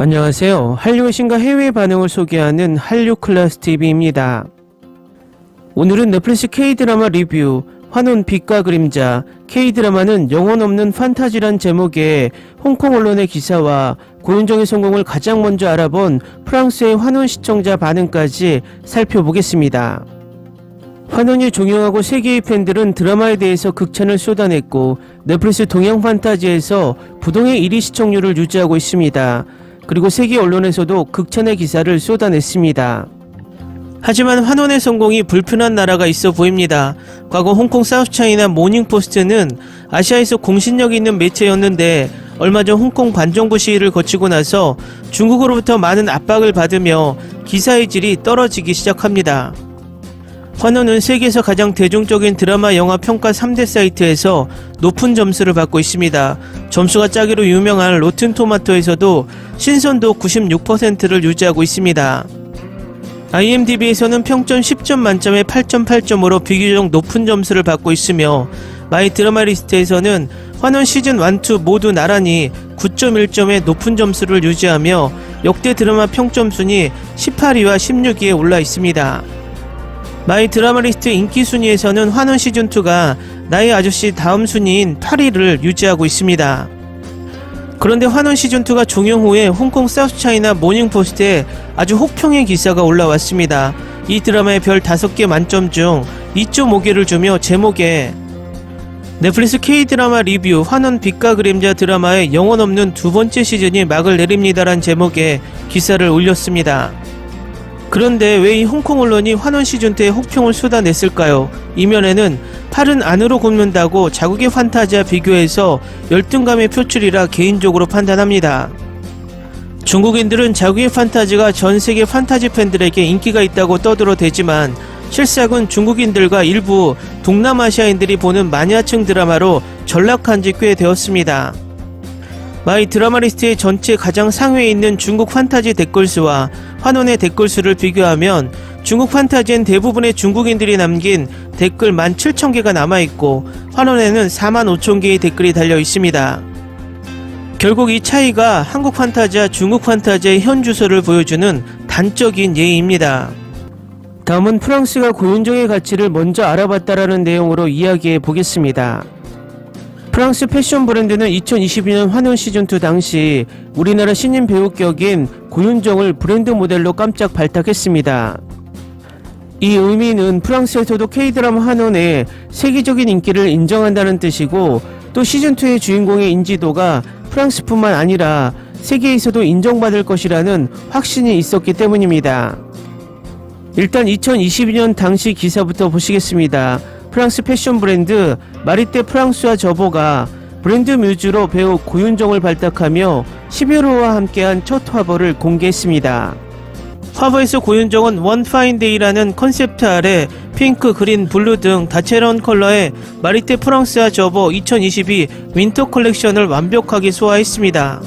안녕하세요. 한류의 신과 해외 반응을 소개하는 한류 클래스 TV입니다. 오늘은 넷플릭스 K-드라마 리뷰 환혼 빛과 그림자 K-드라마는 영혼 없는 판타지란 제목의 홍콩 언론의 기사와 고윤정의 성공을 가장 먼저 알아본 프랑스의 환혼 시청자 반응까지 살펴보겠습니다. 환혼이 종영하고 세계의 팬들은 드라마에 대해서 극찬을 쏟아냈고 넷플릭스 동양 판타지에서 부동의 1위 시청률을 유지하고 있습니다. 그리고 세계 언론에서도 극찬의 기사를 쏟아냈습니다. 하지만 환원의 성공이 불편한 나라가 있어 보입니다. 과거 홍콩 사우스차이나 모닝포스트는 아시아에서 공신력 있는 매체였는데 얼마 전 홍콩 반정부 시위를 거치고 나서 중국으로부터 많은 압박을 받으며 기사의 질이 떨어지기 시작합니다. 환호는 세계에서 가장 대중적인 드라마 영화 평가 3대 사이트에서 높은 점수를 받고 있습니다. 점수가 짜기로 유명한 로튼 토마토에서도 신선도 96%를 유지하고 있습니다. IMDb에서는 평점 10점 만점에 8.8점으로 비교적 높은 점수를 받고 있으며 마이 드라마 리스트에서는 환원 시즌 1, 2 모두 나란히 9.1점의 높은 점수를 유지하며 역대 드라마 평점 순위 18위와 16위에 올라 있습니다. 마이 드라마 리스트 인기 순위에서는 환원 시즌 2가 나의 아저씨 다음 순위인 8위를 유지하고 있습니다. 그런데 환원 시즌 2가 종영 후에 홍콩 사우스차이나 모닝포스트에 아주 혹평의 기사가 올라왔습니다. 이 드라마의 별 5개 만점 중 2.5개를 주며 제목에 넷플릭스 K-드라마 리뷰 환원 빛과 그림자 드라마의 영혼 없는 두 번째 시즌이 막을 내립니다란 제목의 기사를 올렸습니다. 그런데 왜 이 홍콩 언론이 환원 시즌2에 혹평을 쏟아냈을까요? 이면에는 팔은 안으로 굽는다고 자국의 판타지와 비교해서 열등감의 표출이라 개인적으로 판단합니다. 중국인들은 자국의 판타지가 전 세계 판타지 팬들에게 인기가 있다고 떠들어대지만 실상은 중국인들과 일부 동남아시아인들이 보는 마니아층 드라마로 전락한 지 꽤 되었습니다. 마이 드라마 리스트의 전체 가장 상위에 있는 중국 판타지 댓글수와 환원의 댓글수를 비교하면 중국 판타지엔 대부분의 중국인들이 남긴 댓글 17,000개가 남아있고 환원에는 45,000개의 댓글이 달려 있습니다. 결국 이 차이가 한국 판타지와 중국 판타지의 현 주소를 보여주는 단적인 예입니다. 다음은 프랑스가 고윤정의 가치를 먼저 알아봤다라는 내용으로 이야기해 보겠습니다. 프랑스 패션 브랜드는 2022년 환원 시즌2 당시 우리나라 신인 배우 격인 고윤정을 브랜드 모델로 깜짝 발탁했습니다. 이 의미는 프랑스에서도 K-드라마 환원의 세계적인 인기를 인정한다는 뜻이고 또 시즌2의 주인공의 인지도가 프랑스뿐만 아니라 세계에서도 인정받을 것이라는 확신이 있었기 때문입니다. 일단 2022년 당시 기사부터 보시겠습니다. 프랑스 패션 브랜드 마리떼 프랑스와 저보가 브랜드 뮤즈로 배우 고윤정을 발탁하며 11호와 함께한 첫 화보를 공개했습니다. 화보에서 고윤정은 원 파인데이라는 컨셉트 아래 핑크, 그린, 블루 등 다채로운 컬러의 마리떼 프랑스와 저보 2022 윈터 컬렉션을 완벽하게 소화했습니다.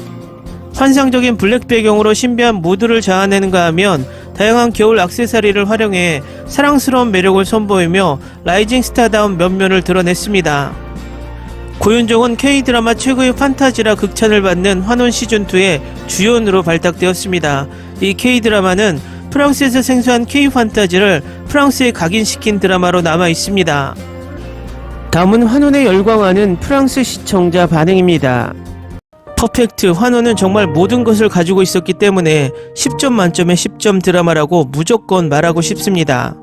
환상적인 블랙 배경으로 신비한 무드를 자아내는가 하면 다양한 겨울 액세서리를 활용해 사랑스러운 매력을 선보이며 라이징 스타다운 면면을 드러냈습니다. 고윤정은 K-드라마 최고의 판타지라 극찬을 받는 환원 시즌2의 주연으로 발탁되었습니다. 이 K-드라마는 프랑스에서 생소한 K-판타지를 프랑스에 각인시킨 드라마로 남아 있습니다. 다음은 환원에 열광하는 프랑스 시청자 반응입니다. 퍼펙트 환호는 정말 모든 것을 가지고 있었기 때문에 10점 만점에 10점 드라마라고 무조건 말하고 싶습니다.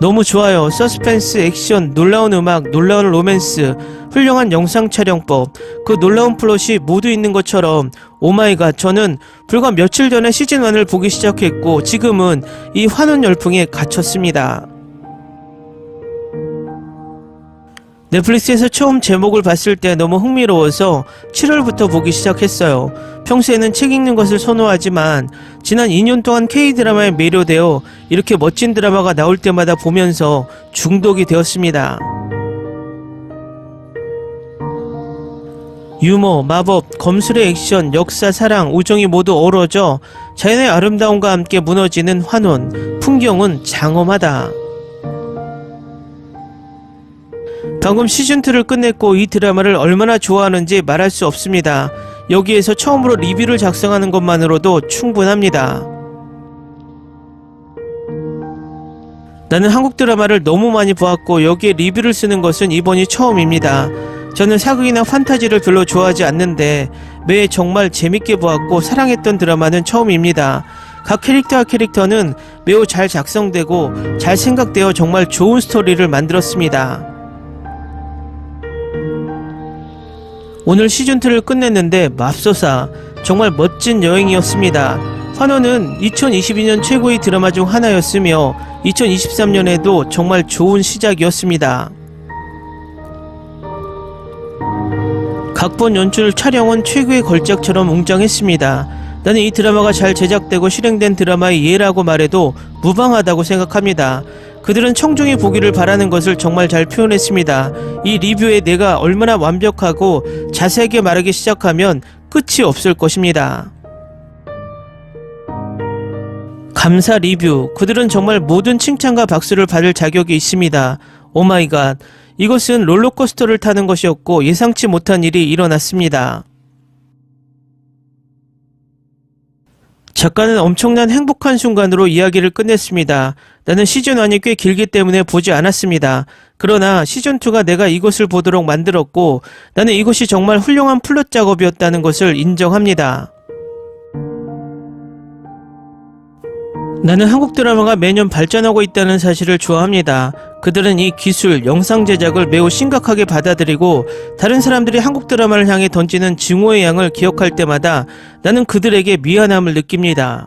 너무 좋아요. 서스펜스, 액션, 놀라운 음악, 놀라운 로맨스, 훌륭한 영상 촬영법, 그 놀라운 플롯이 모두 있는 것처럼 오마이갓 저는 불과 며칠 전에 시즌1을 보기 시작했고 지금은 이 환원 열풍에 갇혔습니다. 넷플릭스에서 처음 제목을 봤을 때 너무 흥미로워서 7월부터 보기 시작했어요. 평소에는 책 읽는 것을 선호하지만 지난 2년 동안 K-드라마에 매료되어 이렇게 멋진 드라마가 나올 때마다 보면서 중독이 되었습니다. 유머, 마법, 검술의 액션, 역사, 사랑, 우정이 모두 어우러져 자연의 아름다움과 함께 무너지는 환원, 풍경은 장엄하다. 방금 시즌2를 끝냈고 이 드라마를 얼마나 좋아하는지 말할 수 없습니다. 여기에서 처음으로 리뷰를 작성하는 것만으로도 충분합니다. 나는 한국 드라마를 너무 많이 보았고 여기에 리뷰를 쓰는 것은 이번이 처음입니다. 저는 사극이나 판타지를 별로 좋아하지 않는데 매 정말 재밌게 보았고 사랑했던 드라마는 처음입니다. 각 캐릭터와 캐릭터는 매우 잘 작성되고 잘 생각되어 정말 좋은 스토리를 만들었습니다. 오늘 시즌2를 끝냈는데 맙소사 정말 멋진 여행이었습니다. 환호는 2022년 최고의 드라마 중 하나였으며 2023년에도 정말 좋은 시작이었습니다. 각본 연출 촬영은 최고의 걸작처럼 웅장했습니다. 나는 이 드라마가 잘 제작되고 실행된 드라마의 예라고 말해도 무방하다고 생각합니다. 그들은 청중이 보기를 바라는 것을 정말 잘 표현했습니다. 이 리뷰에 내가 얼마나 완벽하고 자세하게 말하기 시작하면 끝이 없을 것입니다. 감사 리뷰. 그들은 정말 모든 칭찬과 박수를 받을 자격이 있습니다. 오마이갓. 이것은 롤러코스터를 타는 것이었고 예상치 못한 일이 일어났습니다. 작가는 엄청난 행복한 순간으로 이야기를 끝냈습니다. 나는 시즌1이 꽤 길기 때문에 보지 않았습니다. 그러나 시즌2가 내가 이것을 보도록 만들었고 나는 이것이 정말 훌륭한 플롯 작업이었다는 것을 인정합니다. 나는 한국 드라마가 매년 발전하고 있다는 사실을 좋아합니다. 그들은 이 기술, 영상 제작을 매우 심각하게 받아들이고 다른 사람들이 한국 드라마를 향해 던지는 증오의 양을 기억할 때마다 나는 그들에게 미안함을 느낍니다.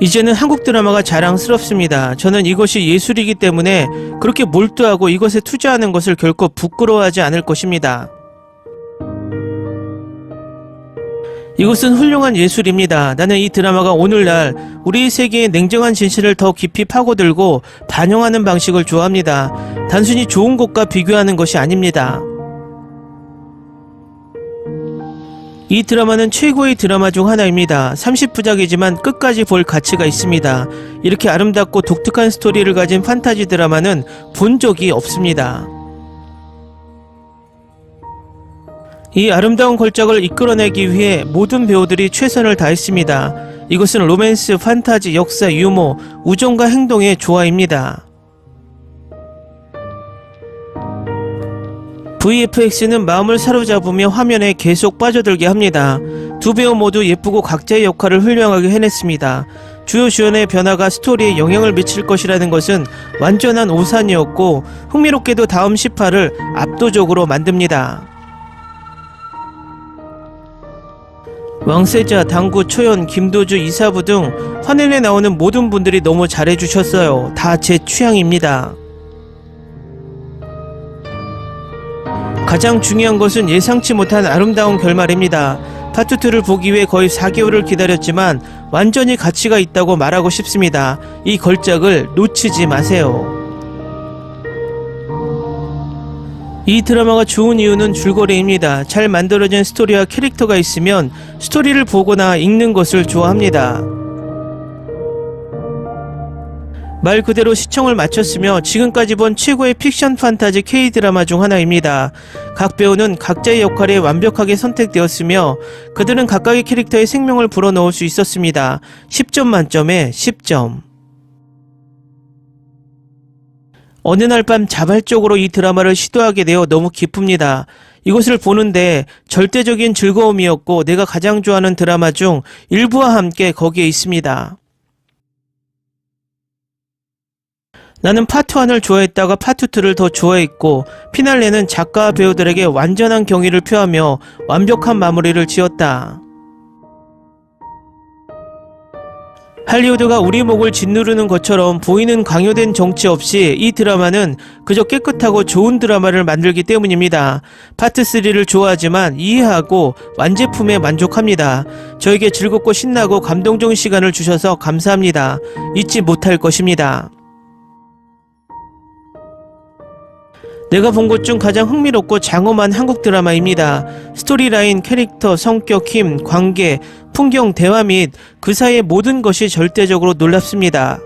이제는 한국 드라마가 자랑스럽습니다. 저는 이것이 예술이기 때문에 그렇게 몰두하고 이것에 투자하는 것을 결코 부끄러워하지 않을 것입니다. 이것은 훌륭한 예술입니다. 나는 이 드라마가 오늘날 우리 세계의 냉정한 진실을 더 깊이 파고들고 반영하는 방식을 좋아합니다. 단순히 좋은 것과 비교하는 것이 아닙니다. 이 드라마는 최고의 드라마 중 하나입니다. 30부작이지만 끝까지 볼 가치가 있습니다. 이렇게 아름답고 독특한 스토리를 가진 판타지 드라마는 본 적이 없습니다. 이 아름다운 걸작을 이끌어내기 위해 모든 배우들이 최선을 다했습니다. 이것은 로맨스, 판타지, 역사, 유머, 우정과 행동의 조화입니다. VFX는 마음을 사로잡으며 화면에 계속 빠져들게 합니다. 두 배우 모두 예쁘고 각자의 역할을 훌륭하게 해냈습니다. 주요 주연의 변화가 스토리에 영향을 미칠 것이라는 것은 완전한 오산이었고 흥미롭게도 다음 18을 압도적으로 만듭니다. 왕세자, 당구, 초연, 김도주, 이사부 등 화면에 나오는 모든 분들이 너무 잘해주셨어요. 다 제 취향입니다. 가장 중요한 것은 예상치 못한 아름다운 결말입니다. 파트 2를 보기 위해 거의 4개월을 기다렸지만 완전히 가치가 있다고 말하고 싶습니다. 이 걸작을 놓치지 마세요. 이 드라마가 좋은 이유는 줄거리입니다. 잘 만들어진 스토리와 캐릭터가 있으면 스토리를 보거나 읽는 것을 좋아합니다. 말 그대로 시청을 마쳤으며 지금까지 본 최고의 픽션 판타지 K-드라마 중 하나입니다. 각 배우는 각자의 역할에 완벽하게 선택되었으며 그들은 각각의 캐릭터에 생명을 불어넣을 수 있었습니다. 10점 만점에 10점. 어느 날 밤 자발적으로 이 드라마를 시도하게 되어 너무 기쁩니다. 이것을 보는데 절대적인 즐거움이었고 내가 가장 좋아하는 드라마 중 일부와 함께 거기에 있습니다. 나는 파트 1을 좋아했다가 파트 2를 더 좋아했고 피날레는 작가와 배우들에게 완전한 경의를 표하며 완벽한 마무리를 지었다. 할리우드가 우리 목을 짓누르는 것처럼 보이는 강요된 정치 없이 이 드라마는 그저 깨끗하고 좋은 드라마를 만들기 때문입니다. 파트 3를 좋아하지만 이해하고 완제품에 만족합니다. 저에게 즐겁고 신나고 감동적인 시간을 주셔서 감사합니다. 잊지 못할 것입니다. 내가 본 것 중 가장 흥미롭고 장엄한 한국 드라마입니다. 스토리라인, 캐릭터, 성격, 힘, 관계, 풍경, 대화 및 그 사이의 모든 것이 절대적으로 놀랍습니다.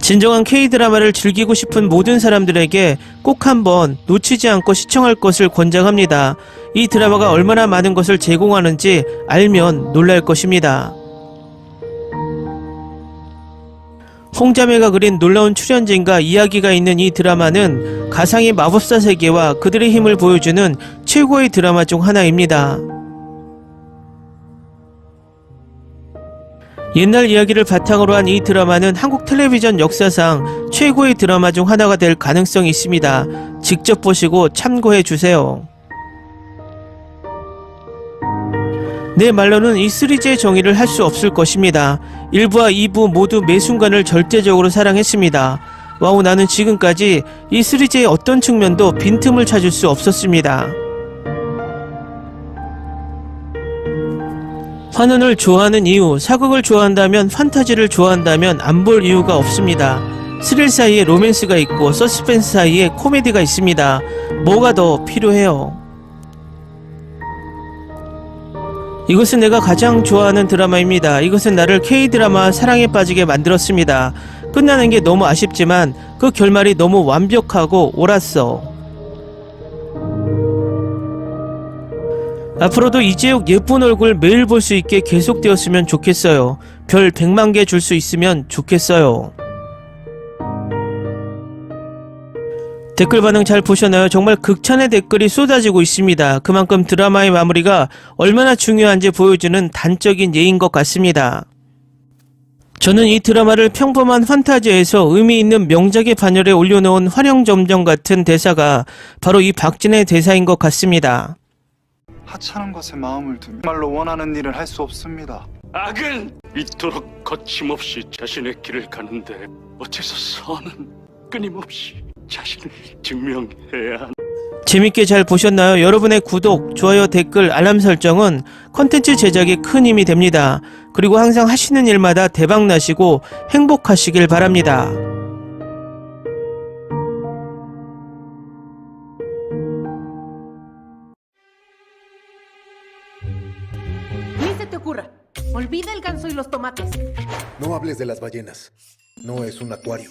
진정한 K-드라마를 즐기고 싶은 모든 사람들에게 꼭 한번 놓치지 않고 시청할 것을 권장합니다. 이 드라마가 얼마나 많은 것을 제공하는지 알면 놀랄 것입니다. 홍자매가 그린 놀라운 출연진과 이야기가 있는 이 드라마는 가상의 마법사 세계와 그들의 힘을 보여주는 최고의 드라마 중 하나입니다. 옛날 이야기를 바탕으로 한 이 드라마는 한국 텔레비전 역사상 최고의 드라마 중 하나가 될 가능성이 있습니다. 직접 보시고 참고해 주세요. 내 말로는 이 시리즈의 정의를 할 수 없을 것입니다. 1부와 2부 모두 매 순간을 절대적으로 사랑했습니다. 와우 나는 지금까지 이 시리즈의 어떤 측면도 빈틈을 찾을 수 없었습니다. 환원을 좋아하는 이유, 사극을 좋아한다면 판타지를 좋아한다면 안 볼 이유가 없습니다. 스릴 사이에 로맨스가 있고 서스펜스 사이에 코미디가 있습니다. 뭐가 더 필요해요? 이것은 내가 가장 좋아하는 드라마입니다. 이것은 나를 K-드라마 사랑에 빠지게 만들었습니다. 끝나는 게 너무 아쉽지만 그 결말이 너무 완벽하고 옳았어. 앞으로도 이재욱 예쁜 얼굴 매일 볼 수 있게 계속되었으면 좋겠어요. 별 100만 개 줄 수 있으면 좋겠어요. 댓글 반응 잘 보셨나요? 정말 극찬의 댓글이 쏟아지고 있습니다. 그만큼 드라마의 마무리가 얼마나 중요한지 보여주는 단적인 예인 것 같습니다. 저는 이 드라마를 평범한 판타지에서 의미 있는 명작의 반열에 올려놓은 활용점정 같은 대사가 바로 이 박진의 대사인 것 같습니다. 하찮은 것에 마음을 두면 말로 원하는 일을 할 수 없습니다. 악은 이토록 거침없이 자신의 길을 가는데 어째서 선은 끊임없이 자신을 증명해야 재밌게 잘 보셨나요? 여러분의 구독, 좋아요, 댓글, 알람 설정은 컨텐츠 제작에 큰 힘이 됩니다. 그리고 항상 하시는 일마다 대박 나시고 행복하시길 바랍니다. Ni se te ocurra. Olvida el ganso y los tomates. No hables de las ballenas. No es un acuario.